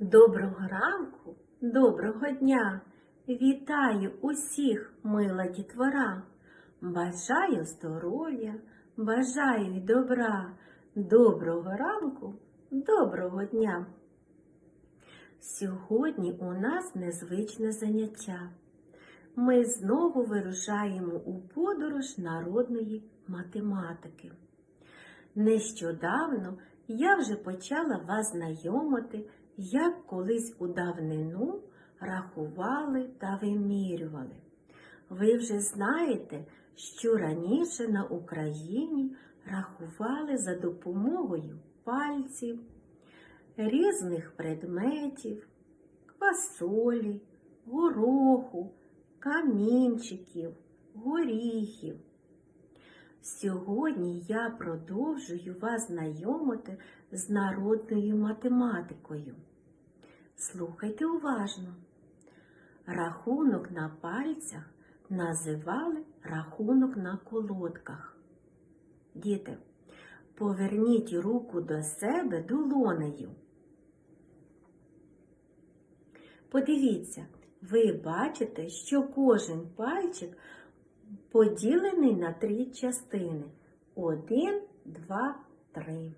Доброго ранку, доброго дня! Вітаю усіх, мила дітвора! Бажаю здоров'я, бажаю й добра, доброго ранку, доброго дня! Сьогодні у нас незвичне заняття. Ми знову вирушаємо у подорож народної математики. Нещодавно я вже почала вас знайомити, як колись у давнину рахували та вимірювали. Ви вже знаєте, що раніше на Україні рахували за допомогою пальців, різних предметів, квасолі, гороху, камінчиків, горіхів. Сьогодні я продовжую вас знайомити з народною математикою. Слухайте уважно. Рахунок на пальцях називали рахунок на колодках. Діти, поверніть руку до себе долонею. Подивіться, ви бачите, що кожен пальчик поділений на три частини. Один, два, три.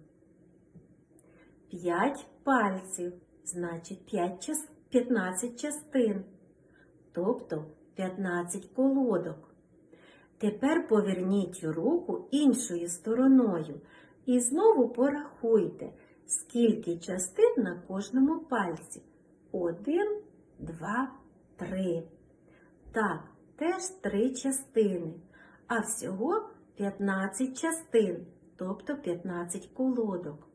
П'ять пальців, значить 5 час, 15 частин, тобто 15 колодок. Тепер поверніть руку іншою стороною і знову порахуйте, скільки частин на кожному пальці. Один, два, три. Так, теж три частини, а всього 15 частин, тобто 15 колодок.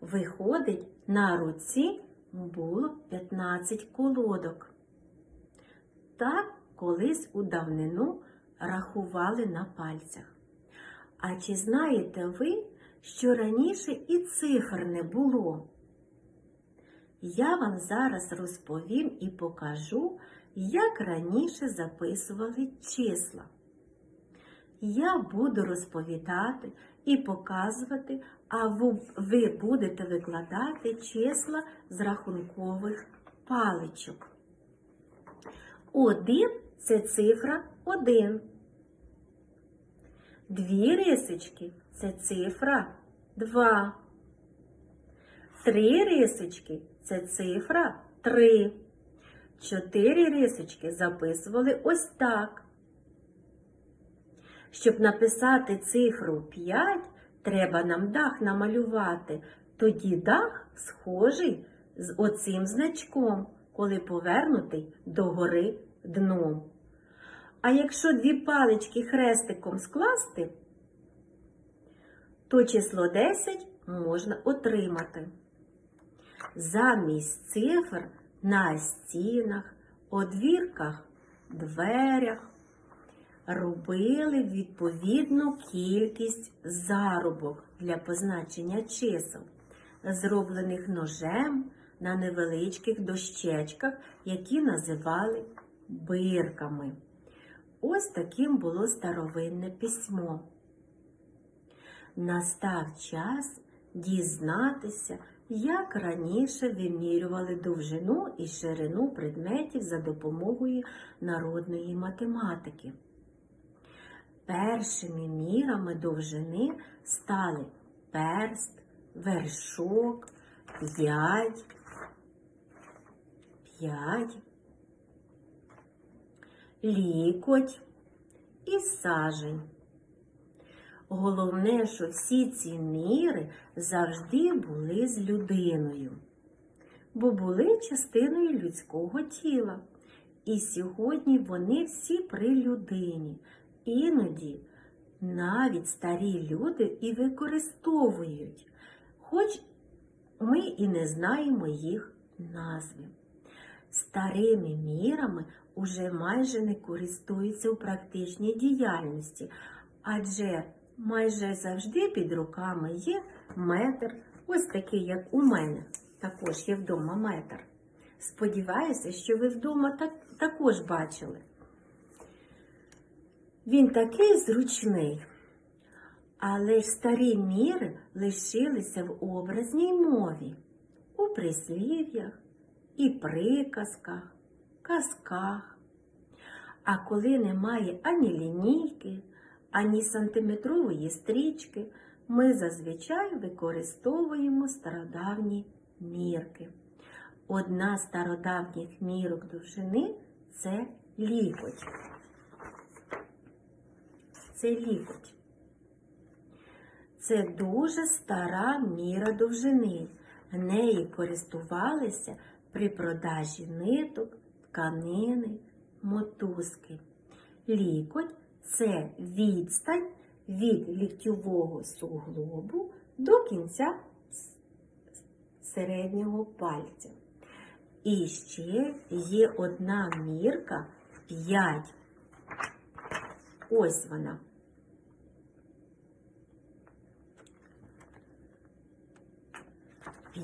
Виходить, на руці було 15 колодок. Так колись у давнину рахували на пальцях. А чи знаєте ви, що раніше і цифр не було? Я вам зараз розповім і покажу, як раніше записували числа. Я буду розповідати і показувати, а ви будете викладати числа з рахункових паличок. Один це цифра один. Дві рисочки це цифра два. Три рисочки це цифра три. Чотири рисочки записували ось так. Щоб написати цифру 5, треба нам дах намалювати. Тоді дах схожий з оцим значком, коли повернутий догори дном. А якщо дві палички хрестиком скласти, то число 10 можна отримати. Замість цифр на стінах, одвірках, дверях робили відповідну кількість зарубок для позначення чисел, зроблених ножем на невеличких дощечках, які називали бирками. Ось таким було старовинне письмо. Настав час дізнатися, як раніше вимірювали довжину і ширину предметів за допомогою народної математики. Першими мірами довжини стали перст, вершок, п'ять, п'ять, лікоть і сажень. Головне, що всі ці міри завжди були з людиною, бо були частиною людського тіла. І сьогодні вони всі при людині. Іноді навіть старі люди і використовують, хоч ми і не знаємо їх назви. Старими мірами уже майже не користуються у практичній діяльності, адже майже завжди під руками є метр, ось такий, як у мене. Також є вдома метр. Сподіваюся, що ви вдома так, також бачили. Він такий зручний. Але ж старі міри лишилися в образній мові. у прислів'ях і приказках, казках. А коли немає ані лінійки, ані сантиметрової стрічки, ми зазвичай використовуємо стародавні мірки. Одна з стародавніх мірок довжини це лікоть. Це лікоть. Це дуже стара міра довжини. Нею користувалися при продажі ниток, тканини, мотузки. Лікоть це відстань від ліктьового суглобу до кінця середнього пальця. І ще є одна мірка 5. Ось вона.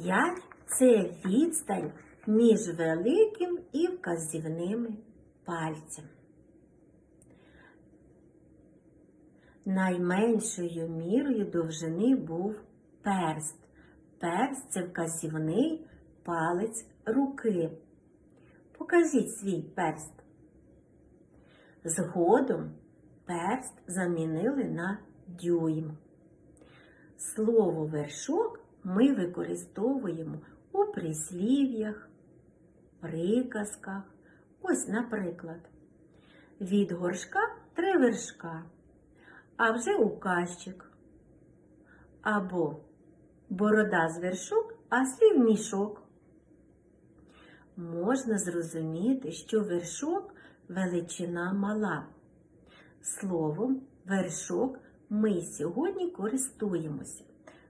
П'ять це відстань між великим і вказівними пальцем. Найменшою мірою довжини був перст. Перст це вказівний палець руки. Покажіть свій перст. Згодом перст замінили на дюйм. Слово вершок ми використовуємо у прислів'ях, приказках. Ось, наприклад, від горшка три вершка, а вже указчик. Або борода з вершок, а слів мішок. Можна зрозуміти, що вершок величина мала. Словом, вершок ми сьогодні користуємося,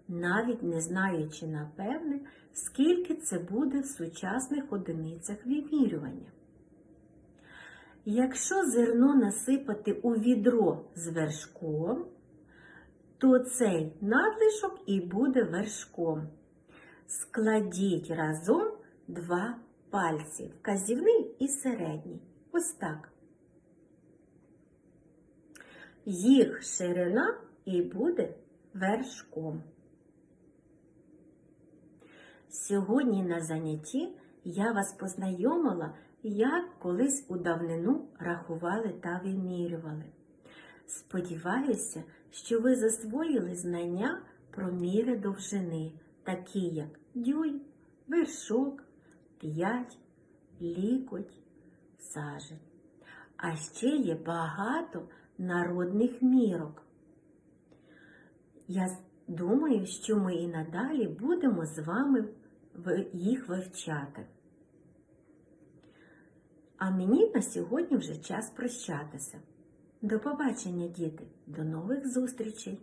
навіть не знаючи напевне, скільки це буде в сучасних одиницях вимірювання. Якщо зерно насипати у відро з вершком, то цей надлишок і буде вершком. Складіть разом два пальці, вказівний і середній. Ось так. Їх ширина і буде вершком. Сьогодні на занятті я вас познайомила, як колись у давнину рахували та вимірювали. Сподіваюся, що ви засвоїли знання про міри довжини, такі як дюйм, вершок, п'ять, лікоть, сажень. А ще є багато народних мірок. Я думаю, що ми і надалі будемо з вами їх вивчати. А мені на сьогодні вже час прощатися. До побачення, діти, до нових зустрічей!